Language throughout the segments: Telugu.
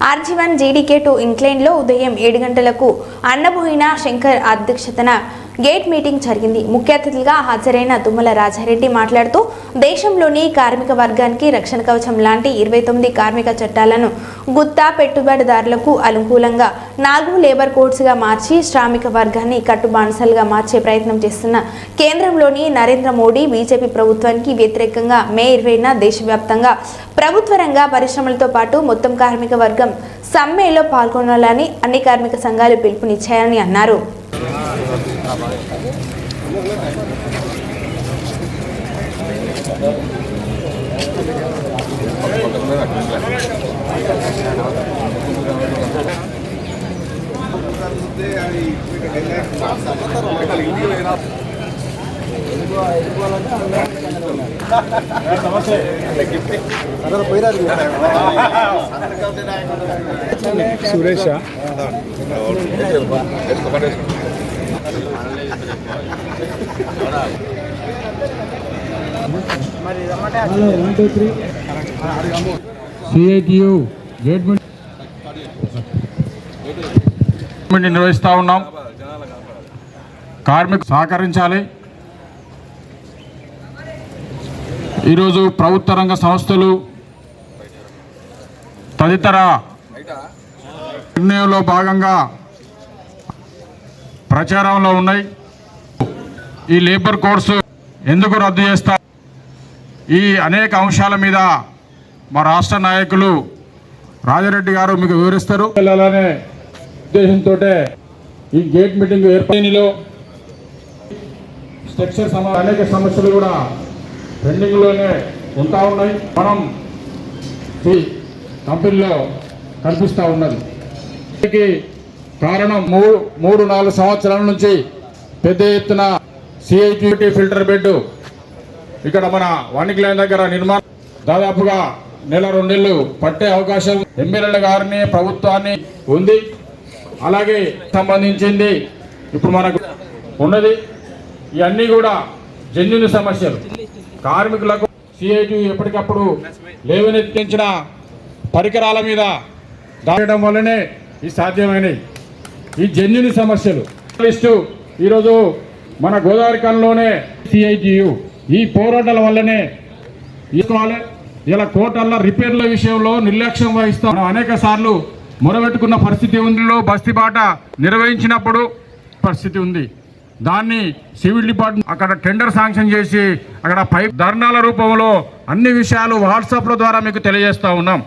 ఆర్జీవన్ జీడీకే టూ ఇంక్లైన్లో ఉదయం ఏడు గంటలకు అన్నబోయిన శంకర్ అధ్యక్షతన గేట్ మీటింగ్ జరిగింది. ముఖ్య అతిథులుగా హాజరైన తుమ్మల రాజారెడ్డి మాట్లాడుతూ దేశంలోని కార్మిక వర్గానికి రక్షణ కవచం లాంటి ఇరవై తొమ్మిది కార్మిక చట్టాలను గుత్తా పెట్టుబడిదారులకు అనుకూలంగా నాలుగు లేబర్ కోడ్స్గా మార్చి శ్రామిక వర్గాన్ని కట్టుబానిసలుగా మార్చే ప్రయత్నం చేస్తున్న కేంద్రంలోని నరేంద్ర మోడీ బీజేపీ ప్రభుత్వానికి వ్యతిరేకంగా మే ఇరవైన దేశవ్యాప్తంగా ప్రభుత్వ రంగ పరిశ్రమలతో పాటు మొత్తం కార్మిక వర్గం సమ్మెలో పాల్గొనాలని అన్ని కార్మిక సంఘాలు పిలుపునిచ్చాయని అన్నారు. సురేష. సిఐటియు గేట్ నిర్వహిస్తూ ఉన్నాం. కార్మికు సహకరించాలి. ఈరోజు ప్రభుత్వ రంగ సంస్థలు తదితర నిర్ణయంలో భాగంగా ప్రచారంలో ఉన్నాయి. ఈ లేబర్ కోర్సు ఎందుకు రద్దు చేస్తా ఈ అనేక అంశాల మీద మా రాష్ట్ర నాయకులు రాజారెడ్డి గారు మీకు వివరిస్తారు. వెళ్ళాలనే ఉద్దేశంతో ఈ గేట్ మీటింగ్ ఏర్పడిలో స్ట్రక్చర్ సమ అనేక సమస్యలు కూడా పెండింగ్లోనే ఉంటా ఉన్నాయి. మనం ఈ కంపెనీలో కనిపిస్తూ ఉన్నది. కారణం మూడు మూడు నాలుగు సంవత్సరాల నుంచి పెద్ద ఎత్తున సిఐటి ఫిల్టర్ బెడ్ ఇక్కడ మన వాణిజ్య లైన్ దగ్గర నిర్మాణం దాదాపుగా నెల రెండు నెలలు పట్టే అవకాశం ఎమ్మెల్యేల గారిని ప్రభుత్వాన్ని ఉంది. అలాగే సంబంధించింది ఇప్పుడు మనకు ఉన్నది. ఇవన్నీ కూడా జన్యుని సమస్యలు. కార్మికులకు సిఐటి ఎప్పటికప్పుడు లేవనెత్తించిన పరికరాల మీద దాటడం వల్లనే ఇది సాధ్యమైనవి. ఈ జన్యుని సమస్యలు. లిస్టు ఈరోజు మన గోదావరి కన్లోనే సిఐటియు ఈ పోరాటాల వల్లనే ఇలా కోటల్లో రిపేర్ల విషయంలో నిర్లక్ష్యం వహిస్తాం. మనం అనేక సార్లు మొరబెట్టుకున్న పరిస్థితి ఉందిలో బస్తీబాట నిర్వహించినప్పుడు పరిస్థితి ఉంది. దాన్ని సివిల్ డిపార్ట్మెంట్ అక్కడ టెండర్ శాంక్షన్ చేసి అక్కడ పైప్ ధర్నాల రూపంలో అన్ని విషయాలు వాట్సాప్ల ద్వారా మీకు తెలియజేస్తూ ఉన్నాం.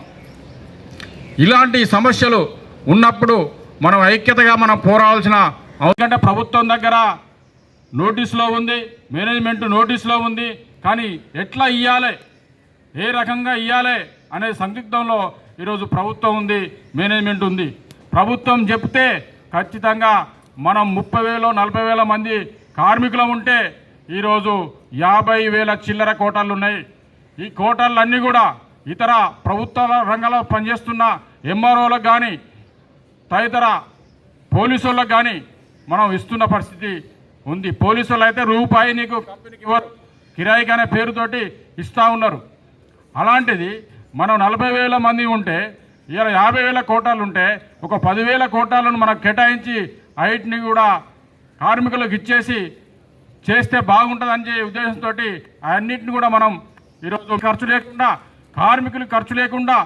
ఇలాంటి సమస్యలు ఉన్నప్పుడు మనం ఐక్యతగా మనం పోరాడాల్సిన ఎందుకంటే ప్రభుత్వం దగ్గర నోటీసులో ఉంది మేనేజ్మెంట్ నోటీసులో ఉంది కానీ ఎట్లా ఇవ్వాలి ఏ రకంగా ఇవ్వాలి అనే సందిగ్ధంలో ఈరోజు ప్రభుత్వం ఉంది మేనేజ్మెంట్ ఉంది. ప్రభుత్వం చెప్తే ఖచ్చితంగా మనం ముప్పై వేల నలభై వేల మంది కార్మికులు ఉంటే ఈరోజు యాభై వేల చిల్లర కోటాలు ఉన్నాయి ఈ కోటాలన్నీ కూడా ఇతర ప్రభుత్వ రంగంలో పనిచేస్తున్న ఎంఆర్ఓలకు కానీ తదితర పోలీసులకు కానీ మనం ఇస్తున్న పరిస్థితి ఉంది. పోలీసులు అయితే రూపాయి నీకు కంపెనీకి ఇవ్వరు. కిరాయికి అనే పేరుతోటి ఇస్తూ ఉన్నారు. అలాంటిది మనం నలభై వేల మంది ఉంటే ఇలా యాభై వేల కోటాలు ఉంటే ఒక పదివేల కోటాలను మనకు కేటాయించి ఐటిని కూడా కార్మికులకు ఇచ్చేసి చేస్తే బాగుంటుందని చెప్పే ఉద్దేశంతో అన్నింటిని కూడా మనం ఈరోజు ఖర్చు లేకుండా కార్మికులకు ఖర్చు లేకుండా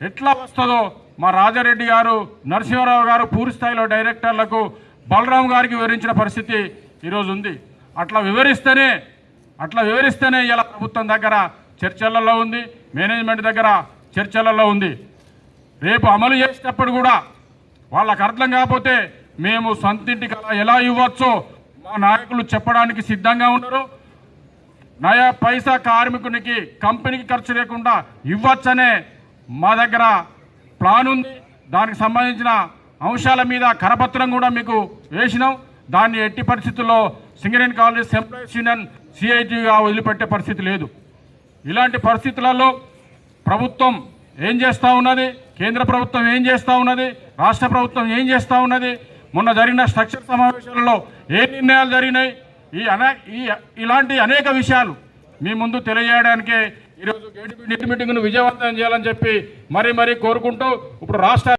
ఎట్లా వస్తుందో మా రాజారెడ్డి గారు నరసింహారావు గారు పూర్తి స్థాయిలో డైరెక్టర్లకు బలరాం గారికి వివరించిన పరిస్థితి ఈరోజు ఉంది. అట్లా వివరిస్తేనే అట్లా వివరిస్తేనే ఇలా ప్రభుత్వం దగ్గర చర్చలలో ఉంది మేనేజ్మెంట్ దగ్గర చర్చలలో ఉంది. రేపు అమలు చేసేటప్పుడు కూడా వాళ్ళకు అర్థం కాకపోతే మేము సొంతింటికి అలా ఎలా ఇవ్వచ్చో మా నాయకులు చెప్పడానికి సిద్ధంగా ఉన్నారు. నయా పైసా కార్మికునికి కంపెనీకి ఖర్చు లేకుండా ఇవ్వచ్చనే మా దగ్గర ప్లాన్ ఉంది దానికి సంబంధించిన అంశాల మీద కరపత్రం కూడా మీకు వేసినాం. దాన్ని ఎట్టి పరిస్థితుల్లో సింగరేణి కాలేజ్ ఎంప్లాయీస్ యూనియన్ సిఐటిగా వదిలిపెట్టే పరిస్థితి లేదు. ఇలాంటి పరిస్థితులలో ప్రభుత్వం ఏం చేస్తూ ఉన్నది? కేంద్ర ప్రభుత్వం ఏం చేస్తూ ఉన్నది? రాష్ట్ర ప్రభుత్వం ఏం చేస్తూ ఉన్నది? మొన్న జరిగిన స్ట్రక్చర్ సమావేశాలలో ఏ నిర్ణయాలు జరిగినాయి? ఈ అనే ఈ ఇలాంటి అనేక విషయాలు మీ ముందు తెలియజేయడానికే ఈరోజు గేట్ మీటింగ్ను విజయవంతం చేయాలని చెప్పి మరీ మరీ కోరుకుంటూ ఇప్పుడు రాష్ట్ర